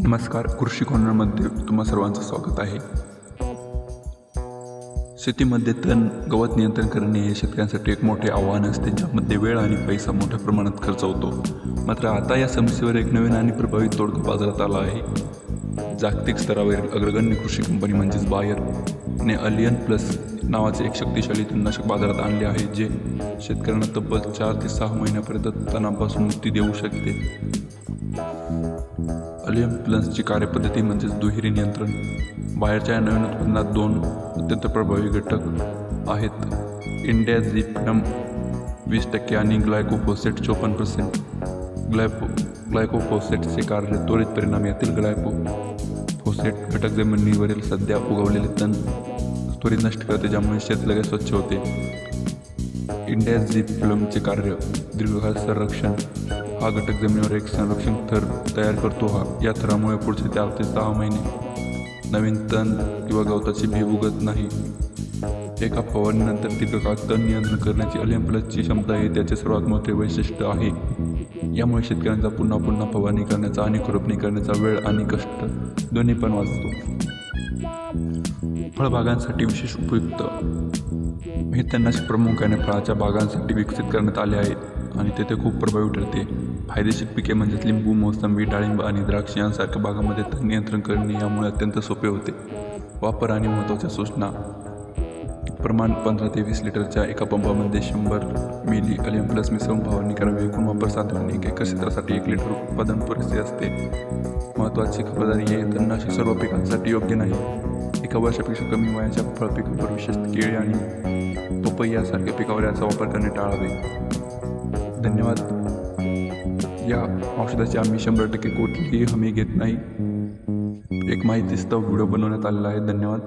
नमस्कार कृषी कॉर्नरमध्ये तुम्हा सर्वांचं स्वागत आहे. शेतीमध्ये तण गवत नियंत्रण करणे हे शेतकऱ्यांसाठी एक मोठे आव्हान असते ज्यामध्ये वेळ आणि पैसा मोठ्या प्रमाणात खर्च होतो. मात्र आता या समस्येवर एक नवीन आणि प्रभावी तोडगा बाजारात आला आहे. जागतिक स्तरावरील अग्रगण्य कृषी कंपनी म्हणजेच बायरने अलियन प्लस नावाचे एक शक्तिशाली तणनाशक बाजारात आणले आहे जे शेतकऱ्यांना तब्बल चार ते सहा महिन्यापर्यंत तणापासून मुक्ती देऊ शकते. अलियम प्लन्सची कार्यपद्धती म्हणजेच दुहेरी नियंत्रण. बाहेरच्या या नवीन उत्पन्नात दोन अत्यंत प्रभावी घटक आहेत. इंडिया झिपनम वीस टक्के आणि ग्लायकोफोसेट चोपन्न पर्सेंट ग्लायको ग्लायकोफोसेटचे कार्य त्वरित परिणाम यातील ग्लायकोफोसेट घटक जमिनीवरील सध्या उगवलेले तण त्वरित नष्ट करते ज्यामुळे शेत लगेच स्वच्छ होते. इंडिया झिप फिल्मचे कार्य दीर्घकाळ संरक्षण हा घटक जमिनीवर एक संरक्षण थर तयार करतो. हा या थरामुळे पुढचे चार ते सहा महिने नवीन तण किंवा गवताची बी उगत नाही. एका फवारणीनंतर दीर्घकाळ तण नियंत्रण करण्याची अलियम प्लसची क्षमता हे त्याचे सर्वात मोठे वैशिष्ट्य आहे. यामुळे शेतकऱ्यांचा पुन्हा पुन्हा फवारणी करण्याचा आणि खुरपणी करण्याचा वेळ आणि कष्ट दोन्ही पण वाचतो. फळबागांसाठी विशेष उपयुक्त. हे त्यांना प्रामुख्याने फळाच्या बागांसाठी विकसित करण्यात आले आहेत आणि तेथे खूप प्रभावी ठरते फायदेशीर पिके म्हणजेच लिंबू मोसंबी डाळिंब आणि द्राक्ष यांसारख्या बागांमध्ये तण नियंत्रण करणे यामुळे अत्यंत सोपे होते. वापर आणि महत्त्वाच्या सूचना. प्रमाण पंधरा ते वीस लिटरच्या एका पंपामध्ये शंभर मिली अलियम प्लस मिसळून फवारणी करावी एकूण वापर साधारण एक एकर क्षेत्रासाठी एक लिटर उत्पादन पुरेसे असते. महत्त्वाची खबरदारी हे तणनाशक सर्व पिकांसाठी योग्य नाही. एका वर्षापेक्षा कमी वयाच्या फळपिकांवर विशेषतः केळी आणि पपई यासारख्या पिकावर याचा वापर करणे टाळावे. धन्यवाद. या औषधाची आम्ही शंभर टक्के कुठलीही हमी घेत नाही. एक माहितीस्तव व्हिडिओ बनवण्यात आलेला आहे. धन्यवाद.